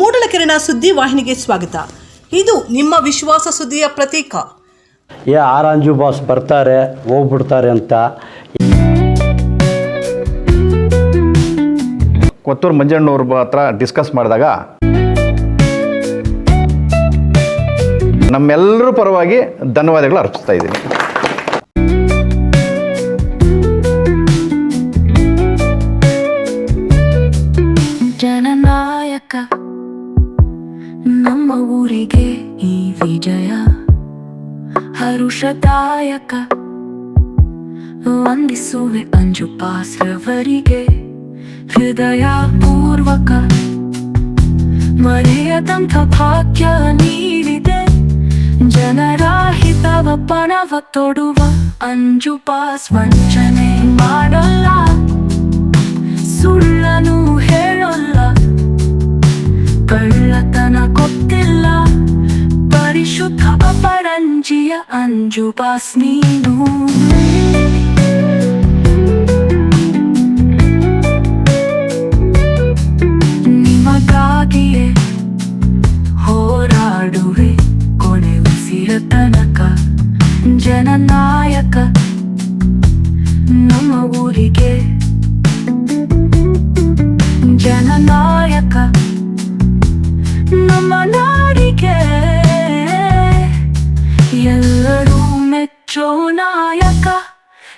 ಮೂಡಲಕೆರೆನ ಸುದ್ದಿ ವಾಹಿನಿಗೆ ಸ್ವಾಗತ. ಇದು ನಿಮ್ಮ ವಿಶ್ವಾಸ ಸುದ್ದಿಯ ಪ್ರತೀಕ. ಏ ಆರಾಂಜು ಬಾಸ್ ಬರ್ತಾರೆ ಹೋಗ್ಬಿಡ್ತಾರೆ ಅಂತ. ಕೊತ್ತೂರು ಮಂಜಣ್ಣವ್ರ ಹತ್ರ ಡಿಸ್ಕಸ್ ಮಾಡಿದಾಗ ನಮ್ಮೆಲ್ಲರೂ ಪರವಾಗಿ ಧನ್ಯವಾದಗಳು ಅರ್ಪಿಸ್ತಾ ಇದ್ದೀನಿ. ನಮ್ಮ ಊರಿಗೆ ಈ ವಿಜಯ ಹರುಷದಾಯಕ. ವಂದಿಸುವೆ ಅಂಜು ಪಾಸ್ರವರಿಗೆ ಹೃದಯ ಪೂರ್ವಕ ಮರೆಯದಂಥ ಭಾಗ್ಯ ನೀಡಿದೆ, ಜನರ ಹಿತವ ಪಣವ ತೊಡುವ ಅಂಜು ಪಾಸ್ ವಂಚನೆ ಮಾಡಲ್ಲ. ಅಪರಂಜಿಯ ಅಂಜು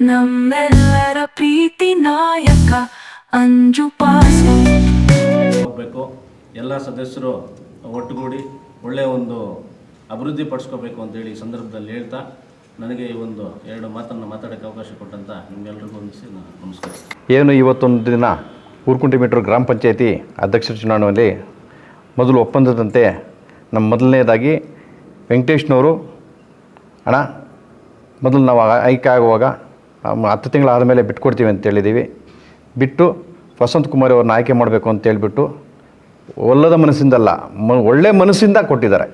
ನಮ್ಮೆಲ್ಲರ ಪ್ರೀತಿ ನಾಯಕ ಅಂಜು ಪಾಸು. ಹೋಗಬೇಕು. ಎಲ್ಲ ಸದಸ್ಯರು ಒಟ್ಟುಗೂಡಿ ಒಳ್ಳೆಯ ಒಂದು ಅಭಿವೃದ್ಧಿ ಪಡಿಸ್ಕೋಬೇಕು ಅಂತೇಳಿ ಈ ಸಂದರ್ಭದಲ್ಲಿ ಹೇಳ್ತಾ ನನಗೆ ಈ ಒಂದು ಎರಡು ಮಾತನ್ನು ಮಾತಾಡೋಕ್ಕೆ ಅವಕಾಶ ಕೊಟ್ಟಂತ ನಿಮ್ಮೆಲ್ಲರಿಗೂ ಹೊಂದಿಸಿ ನಾನು ನಮಸ್ಕರಿಸ್ತೀನಿ ಏನು ಇವತ್ತೊಂದು ದಿನ ಊರ್ಕುಂಟಿ ಮೀಟರ್ ಗ್ರಾಮ ಪಂಚಾಯತಿ ಅಧ್ಯಕ್ಷರ ಚುನಾವಣೆಯಲ್ಲಿ ಮೊದಲು ಒಪ್ಪಂದದಂತೆ ನಮ್ಮ ಮೊದಲನೇದಾಗಿ ವೆಂಕಟೇಶ್ನವರು ಅಣ್ಣ ಮೊದಲು ನಾವು ಆಯ್ಕೆ ಆಗುವಾಗ ಹತ್ತು ತಿಂಗಳಾದ ಮೇಲೆ ಬಿಟ್ಕೊಡ್ತೀವಿ ಅಂತ ಹೇಳಿದ್ದೀವಿ. ಬಿಟ್ಟು ವಸಂತ್ ಕುಮಾರ್ ಅವ್ರನ್ನ ಆಯ್ಕೆ ಮಾಡಬೇಕು ಅಂತ ಹೇಳಿಬಿಟ್ಟು ಒಲ್ಲದ ಮನಸ್ಸಿಂದಲ್ಲ, ಮ, ಒಳ್ಳೆ ಮನಸ್ಸಿಂದ ಕೊಟ್ಟಿದ್ದಾರೆ.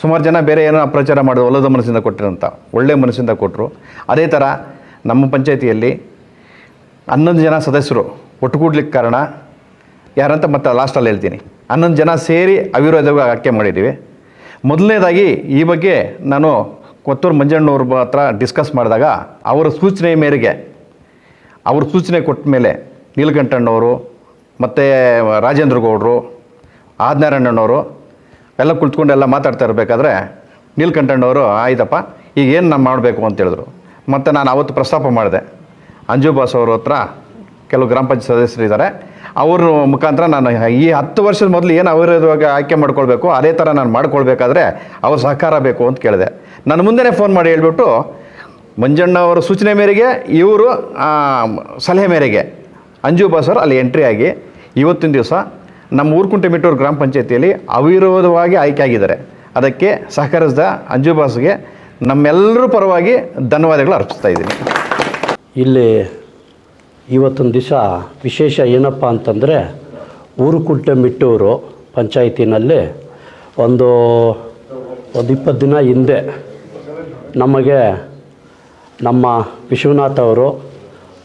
ಸುಮಾರು ಜನ ಬೇರೆ ಏನೋ ಅಪ್ರಚಾರ ಮಾಡೋದು ಒಲ್ಲದ ಮನಸ್ಸಿಂದ ಕೊಟ್ಟಿರೋಂಥ, ಒಳ್ಳೆ ಮನಸ್ಸಿಂದ ಕೊಟ್ಟರು ಅದೇ ಥರ ನಮ್ಮ ಪಂಚಾಯಿತಿಯಲ್ಲಿ ಹನ್ನೊಂದು ಜನ ಸದಸ್ಯರು ಒಟ್ಟುಗೂಡ್ಲಿಕ್ಕೆ ಕಾರಣ ಯಾರಂತ ಮತ್ತೆ ಲಾಸ್ಟಲ್ಲಿ ಹೇಳ್ತೀನಿ. ಹನ್ನೊಂದು ಜನ ಸೇರಿ ಅವಿರೋಧವಾಗಿ ಆಯ್ಕೆ ಮಾಡಿದ್ದೀವಿ. ಮೊದಲನೇದಾಗಿ ಈ ಬಗ್ಗೆ ನಾನು ಕೊತ್ತೂರು ಮಂಜಣ್ಣವ್ರ ಹತ್ರ ಡಿಸ್ಕಸ್ ಮಾಡಿದಾಗ ಅವರ ಸೂಚನೆ ಮೇರೆಗೆ, ಅವ್ರ ಸೂಚನೆ ಕೊಟ್ಟ ಮೇಲೆ ನೀಲಕಂಠಣ್ಣವರು ಮತ್ತು ರಾಜೇಂದ್ರ ಗೌಡರು, ಆದನಾರಾಯಣಣ್ಣವರು ಎಲ್ಲ ಕುಳಿತುಕೊಂಡು ಎಲ್ಲ ಮಾತಾಡ್ತಾ ಇರಬೇಕಾದ್ರೆ ನೀಲಕಂಠಣ್ಣವರು, ಆಯ್ತಪ್ಪ, ಈಗ ಏನು ನಾನು ಮಾಡಬೇಕು? ಅಂತ ಹೇಳಿದ್ರು. ಮತ್ತು ನಾನು ಅವತ್ತು ಪ್ರಸ್ತಾಪ ಮಾಡಿದೆ. ಅಂಜುಬಾಸ್ ಅವ್ರ ಹತ್ರ ಕೆಲವು ಗ್ರಾಮ ಪಂಚಾಯತ್ ಸದಸ್ಯರು ಇದ್ದಾರೆ ಅವ್ರ ಮುಖಾಂತರ ನಾನು ಈ ಹತ್ತು ವರ್ಷದ ಮೊದಲು ಏನು ಅವಿರೋಧವಾಗಿ ಆಯ್ಕೆ ಮಾಡ್ಕೊಳ್ಬೇಕು, ಅದೇ ಥರ ನಾನು ಮಾಡ್ಕೊಳ್ಬೇಕಾದ್ರೆ ಅವ್ರ ಸಹಕಾರ ಬೇಕು ಅಂತ ಕೇಳಿದೆ. ನಾನು ಮುಂದೆನೇ ಫೋನ್ ಮಾಡಿ ಹೇಳ್ಬಿಟ್ಟು, ಮಂಜಣ್ಣ ಅವರ ಸೂಚನೆ ಮೇರೆಗೆ, ಇವರು ಸಲಹೆ ಮೇರೆಗೆ, ಅಂಜು ಬಾಸರ್ ಅಲ್ಲಿ ಎಂಟ್ರಿ ಆಗಿ, ಇವತ್ತಿನ ದಿವಸ ನಮ್ಮ ಊರ್ಕುಂಟೆ ಮಿಟ್ಟೂರು ಗ್ರಾಮ ಪಂಚಾಯತಿಯಲ್ಲಿ ಅವಿರೋಧವಾಗಿ ಆಯ್ಕೆ ಆಗಿದ್ದಾರೆ. ಅದಕ್ಕೆ ಸಹಕರಿಸಿದ ಅಂಜು ಬಾಸ್ಗೆ ನಮ್ಮೆಲ್ಲರೂ ಪರವಾಗಿ ಧನ್ಯವಾದಗಳು ಅರ್ಪಿಸ್ತಾ ಇದ್ದೀನಿ. ಇಲ್ಲಿ ಇವತ್ತೊಂದು ದಿವಸ ವಿಶೇಷ ಏನಪ್ಪ ಅಂತಂದರೆ, ಊರುಕುಂಟೆ ಮಿಟ್ಟೂರು ಪಂಚಾಯತಿನಲ್ಲಿ ಒಂದು ಒಂದು ಇಪ್ಪತ್ತು ದಿನ ಹಿಂದೆ ನಮಗೆ ನಮ್ಮ ವಿಶ್ವನಾಥ್ ಅವರು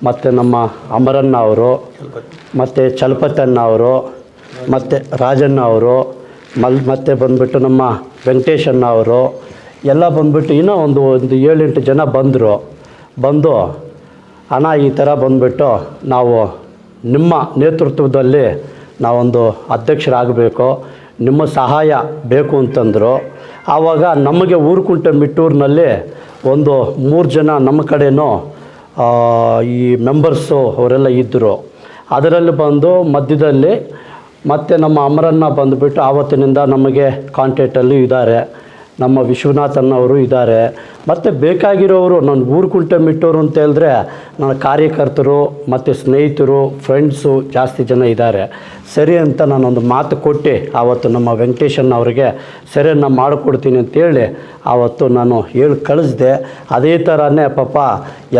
ಮತ್ತು ನಮ್ಮ ಅಮರಣ್ಣ ಅವರು, ಮತ್ತು ಚಲಪತಣ್ಣ ಅವರು, ಮತ್ತು ರಾಜಣ್ಣ ಅವರು, ಮಲ್ ಮತ್ತು ಬಂದುಬಿಟ್ಟು ನಮ್ಮ ವೆಂಕಟೇಶಣ್ಣ ಅವರು, ಎಲ್ಲ ಬಂದುಬಿಟ್ಟು ಇನ್ನೂ ಒಂದು ಒಂದು ಏಳೆಂಟು ಜನ ಬಂದರು. ಬಂದು ಹಣ ಈ ಥರ ಬಂದುಬಿಟ್ಟು ನಾವು ನಿಮ್ಮ ನೇತೃತ್ವದಲ್ಲಿ ನಾವೊಂದು ಅಧ್ಯಕ್ಷರಾಗಬೇಕು, ನಿಮ್ಮ ಸಹಾಯ ಬೇಕು ಅಂತಂದರು. ಆವಾಗ ನಮಗೆ ಊರುಕುಂಟೆ ಮಿಟ್ಟೂರಿನಲ್ಲಿ ಒಂದು ಮೂರು ಜನ ನಮ್ಮ ಕಡೆನೂ ಈ ಮೆಂಬರ್ಸು ಅವರೆಲ್ಲ ಇದ್ದರು. ಅದರಲ್ಲಿ ಬಂದು ಮಧ್ಯದಲ್ಲಿ ಮತ್ತು ನಮ್ಮ ಅಮರನ್ನ ಬಂದುಬಿಟ್ಟು ಆವತ್ತಿನಿಂದ ನಮಗೆ ಕಾಂಟ್ಯಾಕ್ಟಲ್ಲಿ ಇದ್ದಾರೆ. ನಮ್ಮ ವಿಶ್ವನಾಥನ್ ಇದ್ದಾರೆ. ಮತ್ತು ಬೇಕಾಗಿರೋರು ನನ್ನ ಊರು ಕುಂಟೆ ಮಿಟ್ಟೋರು ಅಂತ ಹೇಳಿದ್ರೆ ನನ್ನ ಕಾರ್ಯಕರ್ತರು, ಮತ್ತು ಸ್ನೇಹಿತರು ಫ್ರೆಂಡ್ಸು ಜಾಸ್ತಿ ಜನ ಇದ್ದಾರೆ. ಸರಿ ಅಂತ ನಾನೊಂದು ಮಾತು ಕೊಟ್ಟು. ಆವತ್ತು ನಮ್ಮ ವೆಂಕಟೇಶನ್ ಅವರಿಗೆ ಸರಿ ನಾನು ಮಾಡಿಕೊಡ್ತೀನಿ ಅಂತೇಳಿ ಆವತ್ತು ನಾನು ಹೇಳಿ ಕಳಿಸ್ದೆ. ಅದೇ ಥರನೇ ಪಾಪ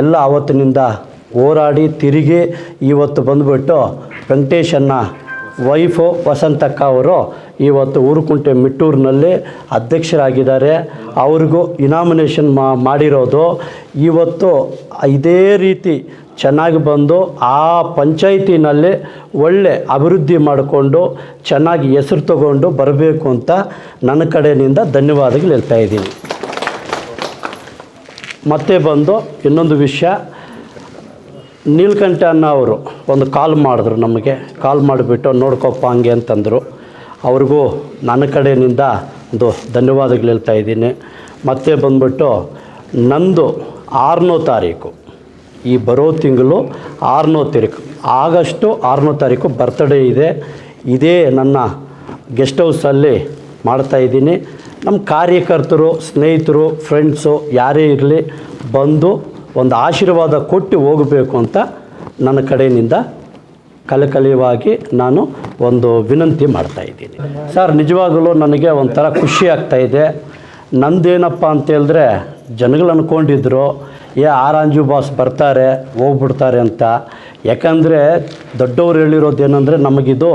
ಎಲ್ಲ ಆವತ್ತಿನಿಂದ ಹೋರಾಡಿ ತಿರುಗಿ ಇವತ್ತು ಬಂದುಬಿಟ್ಟು ವೆಂಕಟೇಶನ್ನ ವೈಫು ವಸಂತಕ್ಕ ಅವರು ಇವತ್ತು ಊರುಕುಂಟೆ ಮಿಟ್ಟೂರಿನಲ್ಲಿ ಅಧ್ಯಕ್ಷರಾಗಿದ್ದಾರೆ. ಅವ್ರಿಗೂ ಇನಾಮಿನೇಷನ್ ಮಾಡಿರೋದು. ಇವತ್ತು ಇದೇ ರೀತಿ ಚೆನ್ನಾಗಿ ಬಂದು ಆ ಪಂಚಾಯಿತಿನಲ್ಲಿ ಒಳ್ಳೆ ಅಭಿವೃದ್ಧಿ ಮಾಡಿಕೊಂಡು ಚೆನ್ನಾಗಿ ಹೆಸರು ತಗೊಂಡು ಬರಬೇಕು ಅಂತ ನನ್ನ ಕಡೆಯಿಂದ ಧನ್ಯವಾದಗಳು ಹೇಳ್ತಾ ಇದ್ದೀನಿ. ಮತ್ತೆ ಬಂದು ಇನ್ನೊಂದು ವಿಷಯ. ನೀಲ್ಕಂಠ ಅನ್ನೋ ಅವರು ಒಂದು ಕಾಲ್ ಮಾಡಿದ್ರು ನಮಗೆ. ಕಾಲ್ ಮಾಡಿಬಿಟ್ಟು ನೋಡ್ಕೊಪ್ಪ ಹಂಗೆ ಅಂತಂದರು. ಅವ್ರಿಗೂ ನನ್ನ ಕಡೆಯಿಂದ ಒಂದು ಧನ್ಯವಾದಗಳು ಹೇಳ್ತಾ ಇದ್ದೀನಿ. ಮತ್ತೆ ಬಂದ್ಬಿಟ್ಟು ನಂದು ಆರನೋ ತಾರೀಕು. ಈ ಬರೋ ತಿಂಗಳು ಆರನೋ ತಾರೀಕು. ಆಗಸ್ಟು ಆರನೋ ತಾರೀಕು ಬರ್ತ್ಡೇ ಇದೆ. ಇದೇ ನನ್ನ ಗೆಸ್ಟ್ ಹೌಸಲ್ಲಿ ಮಾಡ್ತಾಯಿದ್ದೀನಿ ನಮ್ಮ ಕಾರ್ಯಕರ್ತರು, ಸ್ನೇಹಿತರು ಫ್ರೆಂಡ್ಸು ಯಾರೇ ಇರಲಿ ಬಂದು ಒಂದು ಆಶೀರ್ವಾದ ಕೊಟ್ಟು ಹೋಗಬೇಕು ಅಂತ ನನ್ನ ಕಡೆಯಿಂದ ಕಲಕಲಿಯವಾಗಿ ನಾನು ಒಂದು ವಿನಂತಿ ಮಾಡ್ತಾ ಇದ್ದೀನಿ. ಸರ್, ನಿಜವಾಗಲೂ ನನಗೆ ಒಂಥರ ಖುಷಿ ಆಗ್ತಾ ಇದೆ. ನಂದೇನಪ್ಪ ಅಂತೇಳಿದ್ರೆ ಜನಗಳು ಅಂದ್ಕೊಂಡಿದ್ರು ಏ, ಆರಾಂಜು ಬಾಸ್ ಬರ್ತಾರೆ, ಹೋಗ್ಬಿಡ್ತಾರೆ ಅಂತ. ಯಾಕಂದರೆ ದೊಡ್ಡವರು ಹೇಳಿರೋದೇನೆಂದರೆ ನಮಗಿದು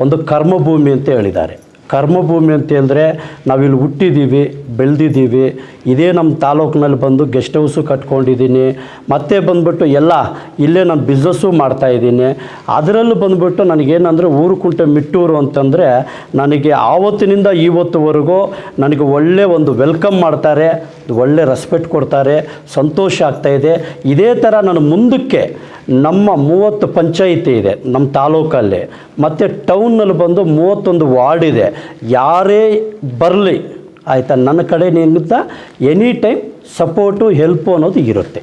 ಒಂದು ಕರ್ಮಭೂಮಿ ಅಂತ ಹೇಳಿದ್ದಾರೆ. ಕರ್ಮಭೂಮಿ ಅಂತ ಹೇಳಿದ್ರೆ ನಾವಿಲ್ಲಿ ಹುಟ್ಟಿದ್ದೀವಿ, ಬೆಳೆದಿದ್ದೀವಿ. ಇದೇ ನಮ್ಮ ತಾಲೂಕಿನಲ್ಲಿ ಬಂದು ಗೆಸ್ಟ್ ಹೌಸು ಕಟ್ಕೊಂಡಿದ್ದೀನಿ. ಮತ್ತೆ ಬಂದ್ಬಿಟ್ಟು ಎಲ್ಲ ಇಲ್ಲೇ ನಾನು ಬಿಸ್ನೆಸ್ಸು ಮಾಡ್ತಾಯಿದ್ದೀನಿ ಅದರಲ್ಲೂ ಬಂದ್ಬಿಟ್ಟು ನನಗೇನಂದರೆ ಊರು ಕುಂಟೆ ಮಿಟ್ಟೂರು ಅಂತಂದರೆ ನನಗೆ ಆವತ್ತಿನಿಂದ ಇವತ್ತುವರೆಗೂ ನನಗೆ ಒಳ್ಳೆ ಒಂದು ವೆಲ್ಕಮ್ ಮಾಡ್ತಾರೆ, ಒಳ್ಳೆ ರೆಸ್ಪೆಕ್ಟ್ ಕೊಡ್ತಾರೆ, ಸಂತೋಷ ಆಗ್ತಾಯಿದೆ ಇದೇ ಥರ ನಾನು ಮುಂದಕ್ಕೆ ನಮ್ಮ ಮೂವತ್ತು ಪಂಚಾಯಿತಿ ಇದೆ ನಮ್ಮ ತಾಲೂಕಲ್ಲಿ. ಮತ್ತು ಟೌನ್ನಲ್ಲಿ ಬಂದು ಮೂವತ್ತೊಂದು ವಾರ್ಡ್ ಇದೆ. ಯಾರೇ ಬರಲಿ, ಆಯಿತಾ? ನನ್ನ ಕಡೆ ನಿಂತ ಎನಿ ಟೈಮ್ ಸಪೋರ್ಟು, ಹೆಲ್ಪು ಅನ್ನೋದು ಇರುತ್ತೆ.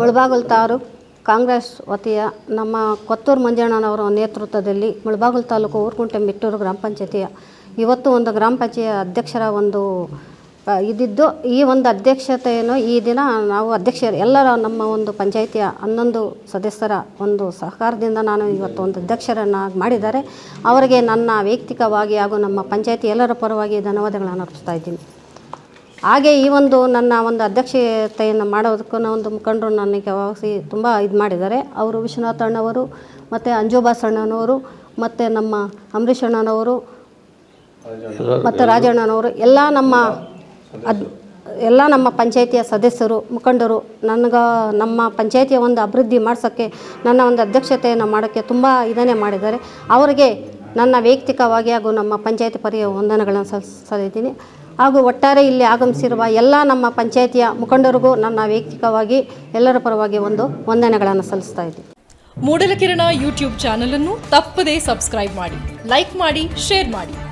ಮುಳಬಾಗಲ್ ತಾಲೂಕು ಕಾಂಗ್ರೆಸ್ ವತಿಯ ನಮ್ಮ ಕೊತ್ತೂರು ಮಂಜಣ್ಣನವರ ನೇತೃತ್ವದಲ್ಲಿ ಮುಳಬಾಗಲ್ ತಾಲೂಕು ಊರ್ಕುಂಟೆ ಮಿಟ್ಟೂರು ಗ್ರಾಮ ಪಂಚಾಯತಿಯ. ಇವತ್ತು ಒಂದು ಗ್ರಾಮ ಪಂಚಾಯತ್ ಅಧ್ಯಕ್ಷರ ಒಂದು ಆ, ಇದಿದ್ದು ಈ ಒಂದು ಅಧ್ಯಕ್ಷತೆಯನ್ನು ಈ ದಿನ ನಾವು ಅಧ್ಯಕ್ಷರು ಎಲ್ಲರ ನಮ್ಮ ಒಂದು ಪಂಚಾಯಿತಿಯ ಹನ್ನೊಂದು ಸದಸ್ಯರ ಒಂದು ಸಹಕಾರದಿಂದ ನಾನು ಇವತ್ತು ಒಂದು ಅಧ್ಯಕ್ಷರನ್ನಾಗಿ ಮಾಡಿದ್ದಾರೆ. ಅವರಿಗೆ ನನ್ನ ವೈಯಕ್ತಿಕವಾಗಿ ಹಾಗೂ ನಮ್ಮ ಪಂಚಾಯಿತಿ ಎಲ್ಲರ ಪರವಾಗಿ ಧನ್ಯವಾದಗಳನ್ನು ಅರ್ಪಿಸ್ತಾ ಇದ್ದೀನಿ. ಹಾಗೆ ಈ ಒಂದು ನನ್ನ ಒಂದು ಅಧ್ಯಕ್ಷತೆಯನ್ನು ಮಾಡೋದಕ್ಕೂ ಒಂದು ಮುಖಂಡರು ನನಗೆ ವಾಸಿ ತುಂಬ ಇದು ಮಾಡಿದ್ದಾರೆ. ಅವರು ವಿಶ್ವನಾಥ್ ಅಣ್ಣವರು ಮತ್ತು ಅಂಜುಬಾಸ್ ಅಣ್ಣನವರು ಮತ್ತು ನಮ್ಮ ಅಂಬರೀಷ್ ಅಣ್ಣನವರು ಮತ್ತು ರಾಜಣ್ಣನವರು ಎಲ್ಲ ನಮ್ಮ ಅದ್ ಎಲ್ಲ ನಮ್ಮ ಪಂಚಾಯಿತಿಯ ಸದಸ್ಯರು ಮುಖಂಡರು ನನಗೆ ನಮ್ಮ ಪಂಚಾಯಿತಿಯ ಒಂದು ಅಭಿವೃದ್ಧಿ ಮಾಡ್ಸೋಕ್ಕೆ ನನ್ನ ಒಂದು ಅಧ್ಯಕ್ಷತೆಯನ್ನು ಮಾಡೋಕ್ಕೆ ತುಂಬ ಇದನ್ನೇ ಮಾಡಿದ್ದಾರೆ. ಅವರಿಗೆ ನನ್ನ ವೈಯಕ್ತಿಕವಾಗಿ ಹಾಗೂ ನಮ್ಮ ಪಂಚಾಯತಿ ಪರಿಯ ವಂದನೆಗಳನ್ನು ಸಲ್ಲಿಸ್ತಾ ಹಾಗೂ ಒಟ್ಟಾರೆ ಇಲ್ಲಿ ಆಗಮಿಸಿರುವ ಎಲ್ಲ ನಮ್ಮ ಪಂಚಾಯಿತಿಯ ಮುಖಂಡರಿಗೂ ನನ್ನ ವೈಯಕ್ತಿಕವಾಗಿ ಎಲ್ಲರ ಪರವಾಗಿ ಒಂದು ವಂದನೆಗಳನ್ನು ಸಲ್ಲಿಸ್ತಾ ಇದ್ದೀನಿ. ಮೂಡಲಕಿರಣ ಯೂಟ್ಯೂಬ್ ಚಾನಲನ್ನು ತಪ್ಪದೇ ಸಬ್ಸ್ಕ್ರೈಬ್ ಮಾಡಿ ಲೈಕ್ ಮಾಡಿ ಶೇರ್ ಮಾಡಿ.